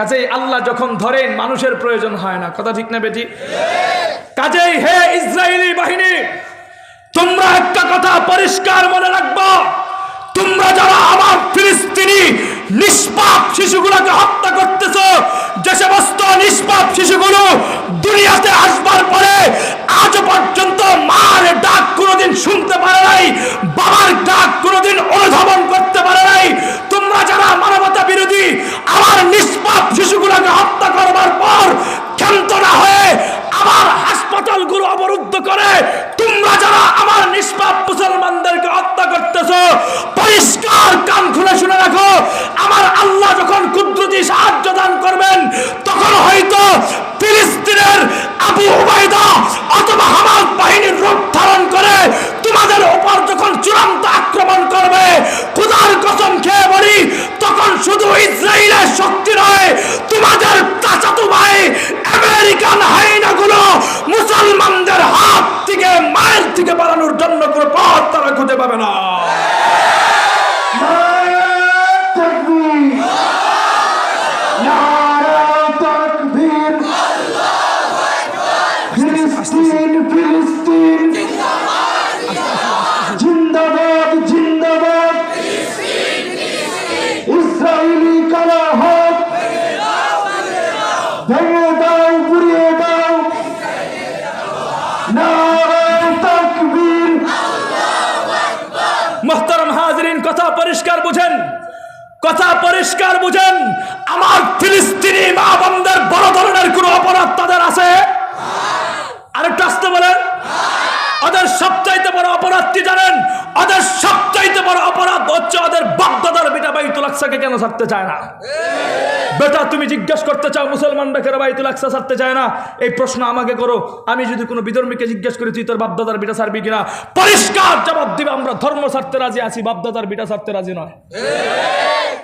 কাজেই আল্লাহ যখন ধরেন, মানুষের প্রয়োজন হয় না। কথা ঠিক না বেটি? কাজেই হে ইসরায়েলি বাহিনী, তোমরা একটা কথা পরিষ্কার মনে রাখব। তোমরা যারা আমার ফিলিস্তিনি নিষ্পাপ শিশুগুলোকে হত্যা করতেছ, যে সমস্ত নিষ্পাপ শিশুগুলো দুনিয়াতে আসবার পরে আজ পর্যন্ত মার ডাক কোনোদিন শুনতে পারে নাই বাবার ডাক কোনোদিন অনুধাবন করতে পারে নাই তোমরা যারা মানবতা বিরোধী আমার নিষ্পাপ শিশুগুলোকে হত্যা করবার পর ক্ষান্ত না হয়ে আমার হাসপাতালগুলো অবরুদ্ধ করে তোমরা যারা আমার নিষ্পাপ মুসলমানদেরকে হত্যা করতেছ পরিষ্কার কান খুলে শুনে রাখো আমার আল্লাহ যখন কুদরতি সাহায্য দান করবেন, তখন হয়তো ফিলিস্তিনের আবু উবাইদা অথবা হামাদ বাহিনীর রূপ ধারণ করে তোমাদের উপর যখন চূড়ান্ত আক্রমণ করবে, খুদার কসম খেয়ে বলি, তখন শুধু ইসরায়েলের শক্তি নয়, তোমাদের চাচাতো ভাই আমেরিকান হাইনাগুলো মুসলমানদের হাত থেকে মায়ের থেকে বাড়ানোর জন্য কোনো পথ তারা খুঁজে পাবে না। কথা পরিষ্কার বুঝেন, আমার ফিলিস্তিনি মা বোনদের বড় ধরনের কোনো অপরাধ তাদের আছে? আরেকটু আসতে বলেন। ওদের সবচাইতে বড় অপরাধ কি জানেন? ওদের সবচাইতে বড় অপরাধ হচ্ছে ওদের বাপদাদার বেটা বাইতুল আকসাকে কেন ছাড়তে চায় না? বেটা, তুমি জিজ্ঞেস করতে চাও, মুসলমান বেকার বাইতুল আকসা ছাড়তে চায় না? এই প্রশ্ন আমাকে করো। আমি যদি কোনো বিধর্মীকে জিজ্ঞেস করি, তুই তোর বাপদাদার বিটা ছাড়বি কিনা? পরিষ্কার জবাব দিবে, আমরা ধর্ম ছাড়তে রাজি আছি, বাপদাদার বিটা ছাড়তে রাজি নয়।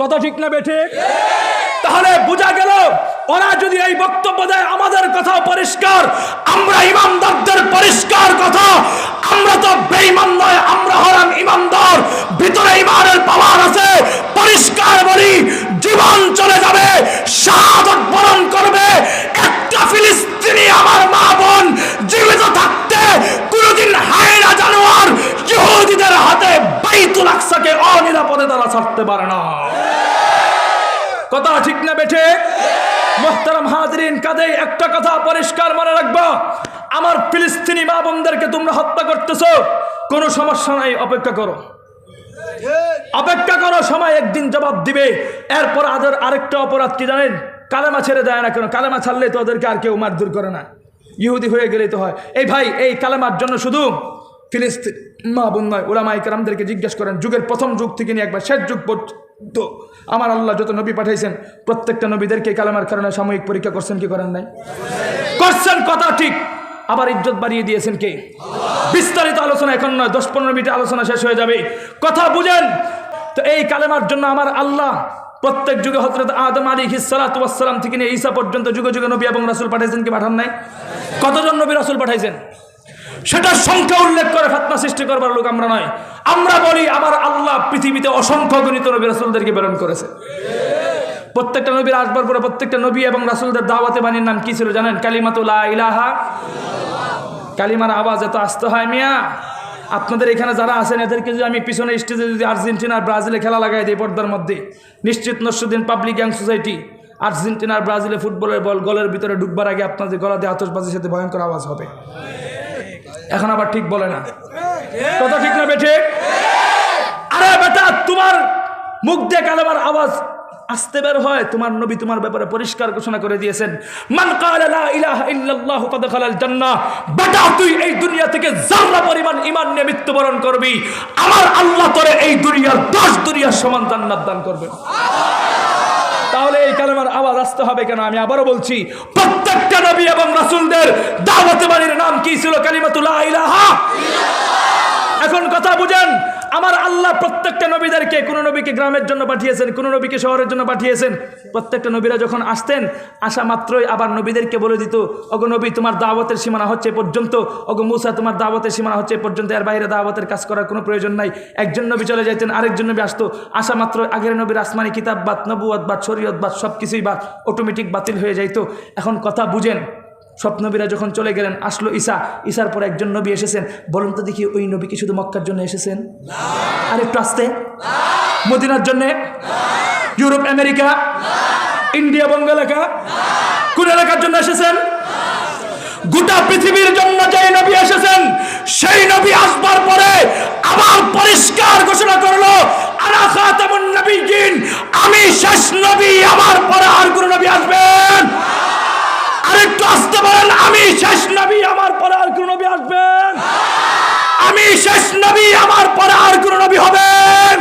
কথা ঠিক না বেঠে তাহলে বোঝা গেল, ওরা যদি এই বক্তব্য দেয়, আমাদের কথা পরিষ্কার, আমরা ইমানদারদের পরিষ্কার কথা, আমরা তো বেঈমান নয়, আমরা হলাম ইমানদার, ভিতরে ইমানের পাওয়ার আছে, পরিষ্কার বলি, জীবন চলে যাবে, শাহাদত বরণ করবে, একটা ফিলিস্তিনি আমার মা বোন জীবিত থাকতে কোনোদিন হায়না জানোয়ার ইহুদিদের হাতে বাইতুল আকসাকে অনিরাপদে তারা ছাড়তে পারে না কথা ঠিক না বেঠে হাজরিন কাদে একটা কথা পরিষ্কার মনে রাখবা। আমার ফিলিস্তিনি মা বোনদেরকে তোমরা হত্যা করতেছো, কোনো সমস্যা নাই, অপেক্ষা করো। অপেক্ষা করো, সময় একদিন জবাব দিবে। এরপর আদের আরেকটা অপরাধ কি জানেন? কালেমা ছেড়ে দেয় না কেন? কালেমা ছাড়লে তো ওদেরকে আর কেউ মারধর করে না। ইহুদি হয়ে গেলেই তো হয়। এই ভাই, এই কালেমার জন্য শুধু ফিলিস্তিন মা বোন নয় ওলামা ইকরামদেরকে জিজ্ঞেস করেন, যুগের প্রথম যুগ থেকে নিয়ে একবার শেষ যুগ পর্যন্ত। আমার আল্লাহ যত নবী পাঠাইছেন, প্রত্যেকটা নবীদেরকে কালামার কারণে সাময়িক পরীক্ষা করছেন, কি করেন নাই? করছেন কথা ঠিক, আবার ইজ্জত বাড়িয়ে দিয়েছেন কে? বিস্তারিত আলোচনা এখন নয়, দশ পনেরো মিনিট আলোচনা শেষ হয়ে যাবে। কথা বুঝেন, তো এই কালেমার জন্য আমার আল্লাহ প্রত্যেক যুগে হজরত আদম আলী হিসালাতাম থেকে নিয়ে ঈসা পর্যন্ত যুগে যুগে নবী এবং রাসুল পাঠাইছেন কি পাঠান নাই? কতজন নবী রাসুল পাঠাইছেন? সেটার সংখ্যা উল্লেখ করে ফাতনা সৃষ্টি করবার লোক আমরা নয়। আমরা বলি, আমার আল্লাহ পৃথিবীতে অসংখ্য গণিত নবী রাসুলদেরকে প্রেরণ করেছে। প্রত্যেকটা নবীর আসবার পরে প্রত্যেকটা নবী এবং রাসুলদের দাওয়াতে বাণীর নাম কি ছিল জানেন? কালিমাতুল্লাহ ইলাহা কালিমার আওয়াজ এত আসতে হয় মিয়া। আপনাদের এখানে যারা আছেন, এদেরকে যদি আমি পিছনে স্টেজে যদি আর্জেন্টিনা আর ব্রাজিলে খেলা লাগাই দিই পর্দার মধ্যে, নিশ্চিত Naseeruddin public gang society Argentina আর ব্রাজিলে ফুটবলের বল গলের ভিতরে ঢুকবার আগে আপনাদের গলা দিয়ে আতসবাজির সাথে ভয়ঙ্কর আওয়াজ হবে। এখন আবার ঠিক বলে না। কথা ঠিক না বেঠে আরে বেটা তোমার মুখ দিয়ে কালেমার আওয়াজ আসতে বের হয়। তোমার নবী তোমার ব্যাপারে পরিষ্কার ঘোষণা করে দিয়েছেন। মান কালা লা ইলাহা ইল্লাল্লাহু কাদ খালাল জান্নাহ বেটা তুই এই দুনিয়া থেকে জাররা পরিমাণ ঈমান নিয়ে মৃত্যুবরণ করবি আমার আল্লাহ তোরে এই দুনিয়ার 10 দুনিয়ার সমান জান্নাত দান করবেন তাহলে এই কালেমার আওয়াজ আসতে হবে কেন? আমি আবারও বলছি প্রত্যেকটা নবী এবং রাসূলদের দাওয়াতে বাড়ির নাম কি ছিল কালিমাতুল্লাহ ইলাহা এখন কথা বুঝেন আমার আল্লাহ প্রত্যেকটা নবীদেরকে কোনো নবীকে গ্রামের জন্য পাঠিয়েছেন, কোনো নবীকে শহরের জন্য পাঠিয়েছেন? প্রত্যেকটা নবীরা যখন আসতেন, আসা মাত্রই আবার নবীদেরকে বলে দিত অগো নবী, তোমার দাওয়াতের সীমানা হচ্ছে পর্যন্ত। অগো মুসা, তোমার দাওয়াতের সীমানা হচ্ছে পর্যন্ত। এর বাইরে দাওয়াতের কাজ করার কোনো প্রয়োজন নাই। একজন নবী চলে যাইতেন, আরেকজন নবী আসতো। আসা মাত্র আগের নবীর আসমানি কিতাব বাদ নবুয়াদ বাদ, শরীয়ত বাদ সব কিছুই বাদ অটোমেটিক বাতিল হয়ে যাইতো। এখন কথা বুঝেন সব নবীরা যখন চলে গেলেন, আসলো ঈসা। ঈসার পর একজন নবী এসেছেন। বলুন তো দেখি ওই নবী কি শুধু মক্কার জন্য এসেছেন? আর একটু আসতে। মদিনার জন্য? Europe, America? ইন্ডিয়া বঙ্গ এলাকা কোন এলাকার জন্য এসেছেন? গোটা পৃথিবীর জন্য যে নবী এসেছেন, সেই নবী আসবার পরে আবার পরিষ্কার ঘোষণা করল আমি শেষ নবী, আমার পরে আর কোন নবী আসবেন আরেকটু আসতে পারেন আমি শেষ নবী আমার পরে আর কোন নবী আসবেন আমি শেষ নবী আমার পরে আর কোন নবী হবেন।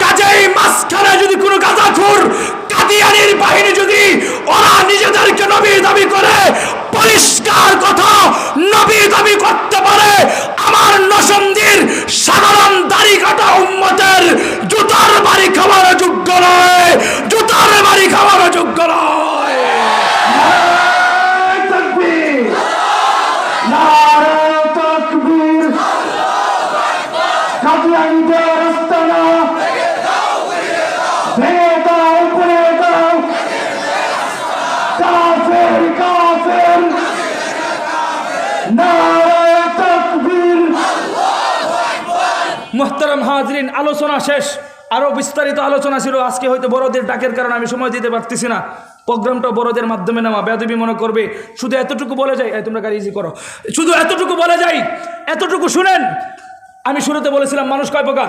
কাজেই মাঝখানে যদি কোনো গাঁজাখুর কাদিয়ানির বাহিনী যদি ওরা নিজেদেরকে নবী দাবি করে, পরিষ্কার কথা, নবী দাবি করতে মোহতারাম হাজরিন, আলোচনা শেষ। আরও বিস্তারিত আলোচনা ছিল। আজকে হয়তো বড়দের ডাকের কারণে আমি সময় দিতে পারতেছি না। প্রোগ্রামটা বড়দের মাধ্যমে নেওয়া। বেদবি মনে করবে। শুধু এতটুকু বলে যাই। তোমরা গাড়ি ইজি করো। শুধু এতটুকু বলে যাই। এতটুকু শুনেন। আমি শুরুতে বলেছিলাম, মানুষ কয় প্রকার?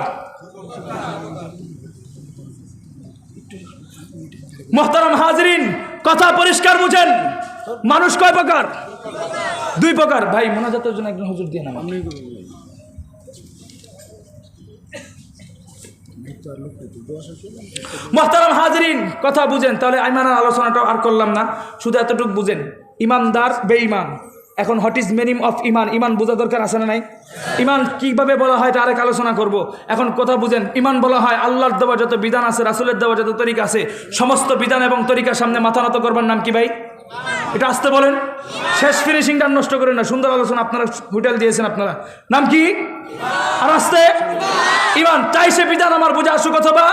মোহতারাম হাজরিন, কথা পরিষ্কার বুঝেন। মানুষ কয় প্রকার? দুই প্রকার। ভাই, মোনাজাতের জন্য একজন হুজুর দিয়ে নামা মোহতারাম হাজরিন, কথা বুঝেন, তাহলে আইমানের আলোচনাটা আর করলাম না। শুধু এতটুকু বুঝেন, ইমানদার বেঈমান। এখন হোয়াট ইজ মিনিং অফ ইমান ইমান বোঝা দরকার আছে না নাই? ইমান কীভাবে বলা হয় এটা আরেক আলোচনা করব। এখন কথা বুঝেন, ইমান বলা হয় আল্লাহর দেওয়া যত বিধান আছে, রাসুলের দেওয়া যত তরিকা আছে, সমস্ত বিধান এবং তরিকার সামনে মাথা নত করবার নাম কি ভাই? এটা আসতে বলেন। শেষ ফিনিশিংটা নষ্ট করেন না। সুন্দর আলোচনা আপনারা, হোটেল দিয়েছেন আপনারা। নাম কি? আর আসতে? ইমান চাই সে বিধান আমার বুঝে আসুক অথবা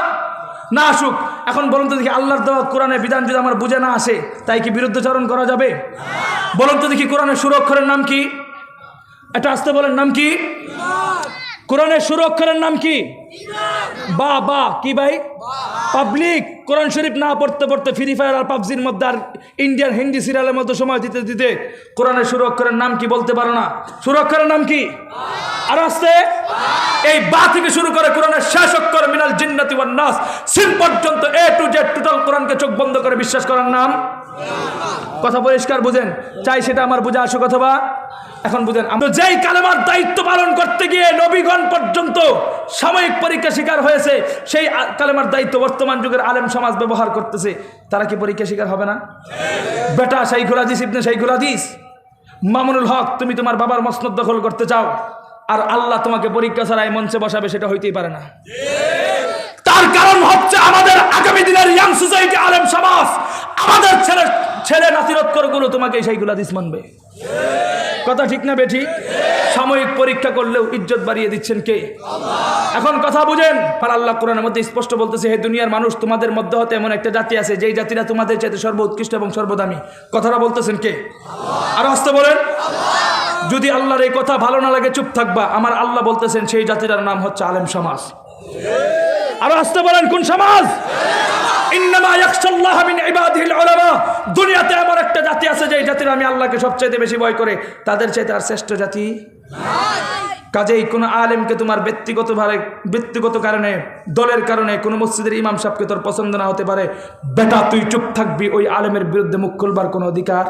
না আসুক। এখন বলুন তো দেখি, আল্লাহর দেওয়া কোরআনের বিধান যদি আমার বুঝে না আসে, তাই কি বিরুদ্ধচারণ করা যাবে? বলুন তো দেখি, কোরআনের সুরক্ষরের নাম কি? এটা আসতে বলেন, নাম কি? কোরআনের সুরক্ষরের নাম কি? বা বা, কি ভাই? পাবলিক। কোরআন শরীফ না পড়তে পড়তে ফ্রি ফায়ার আর পাবজির মধ্যে আর ইন্ডিয়ান হিন্দি সিরিয়ালের মধ্যে সময় দিতে দিতে কোরআনের সুরক্ষরের নাম কি বলতে পারো না? সুরক্ষরের নাম কি? আর আসতে? এই বা থেকে শুরু করে কোরআনের শেষ অক্ষর মিনাল জিন্নাতি নাস। সিন পর্যন্ত এ টু জেড টোটাল কোরআনকে চোখ বন্ধ করে বিশ্বাস করার নাম? কথা পরিষ্কার বুঝেন? চাই সেটা আমার বুঝে আসুক অথবা এখন বুঝেন, আমরা যেই কালেমার দায়িত্ব পালন করতে গিয়ে নবীগণ পর্যন্ত সাময়িক পরীক্ষা শিকার হয়েছে, সেই কালেমার দায়িত্ব বর্তমান যুগের আলেম সমাজ ব্যবহার করতেছে, তারা কি পরীক্ষা শিকার হবে না? বেটা শাইখুল হাদিস, ইবনে শাইখুল হাদিস, মামুনুল হক, তুমি তোমার বাবার মসনদ দখল করতে চাও, আর আল্লাহ তোমাকে পরীক্ষা ছাড়াই মঞ্চে বসাবে, সেটা হইতেই পারে না। তার কারণ হচ্ছে আমাদের আগামী দিনের ইয়াং সোসাইটি আলেম সমাজ, আমাদের ছেলে ছেলে নাতিরত্তরগুলো তোমাকে সেইগুলো হাদিস মানবে। কথা ঠিক না বেঠি? সাময়িক পরীক্ষা করলেও ইজ্জত বাড়িয়ে দিচ্ছেন কে? এখন কথা বুঝেন। আর আল্লাহ কোরআনের মধ্যে স্পষ্ট বলতেছে, হে দুনিয়ার মানুষ, তোমাদের মধ্যে হতে এমন একটা জাতি আছে, যেই জাতিরা তোমাদের চাইতে সর্ব উৎকৃষ্ট এবং সর্বদামী। কথাটা বলতেছেন কে? আর আসতে বলেন। যদি আল্লাহর এই কথা ভালো না লাগে, চুপ থাকবা। আমার আল্লাহ বলতেছেন, সেই জাতিটার নাম হচ্ছে আলেম সমাজ। আরও আসতে বলেন, কোন সমাজ? দুনিয়াতে এমন একটা জাতি আছে যে জাতির আমি আল্লাহকে সবচেয়ে বেশি ভয় করে। তাদের চাইতে আর শ্রেষ্ঠ জাতি? কাজেই কোনো আলেমকে তোমার ব্যক্তিগতভাবে ব্যক্তিগত কারণে, দলের কারণে কোনো মসজিদের ইমাম সাহেবকে তোর পছন্দ না হতে পারে। বেটা, তুই চুপ থাকবি, ওই আলেমের বিরুদ্ধে মুখ খুলবার কোনো অধিকার?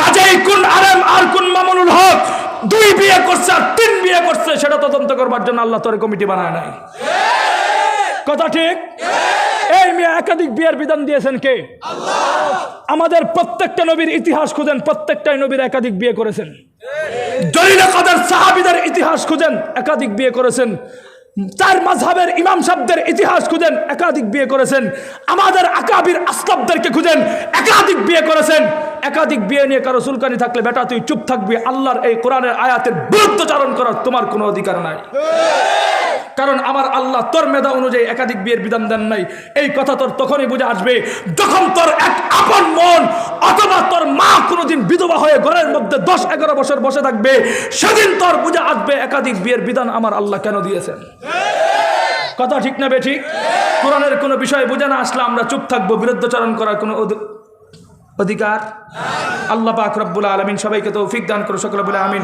কাজেই কোন আলেম আর কোন মামুনুল হক দুই বিয়ে করছে আর তিন বিয়ে করছে, সেটা তদন্ত করবার জন্য আল্লাহ তোর কমিটি বানায় নাই। কথা ঠিক? এই মেয়ে একাধিক বিয়ের বিধান দিয়েছেন কে? আমাদের প্রত্যেকটা নবীর ইতিহাস খুঁজেন প্রত্যেকটাই নবীর একাধিক বিয়ে করেছেন। জলিল কাদের সাহাবিদের ইতিহাস খুঁজেন একাধিক বিয়ে করেছেন। চার মাঝহাবের ইমাম সাহেবদের ইতিহাস খুঁজেন একাধিক বিয়ে করেছেন। আমাদের আকাবির আসলাবদেরকে খুঁজেন একাধিক বিয়ে করেছেন। একাধিক বিয়ে নিয়ে কারও সুলকানি থাকলে বেটা তুই চুপ থাকবি আল্লাহর এই কোরআনের আয়াতের বিরুদ্ধচারণ করার তোমার কোনো অধিকার নাই। কারণ আমার আল্লাহ তোর মেধা অনুযায়ী একাধিক বিয়ের বিধান দেন নাই। এই কথা তোর তখনই বুঝে আসবে যখন তোর এক আপন মন অথবা তোর মা কোনোদিন বিধবা হয়ে ঘরের মধ্যে দশ, এগারো বছর বসে থাকবে, সেদিন তোর বুঝে আসবে একাধিক বিয়ের বিধান আমার আল্লাহ কেন দিয়েছেন। কথা ঠিক না বে ঠিক? কোরআনের কোনো বিষয় বুঝে না আসলে আমরা চুপ থাকব, বিরুদ্ধচারণ করার কোনো অধি- অধিকার? আল্লাহ পাক রব্বুল আলমিন সবাইকে তৌফিক দান করো সকলে বলে আমিন।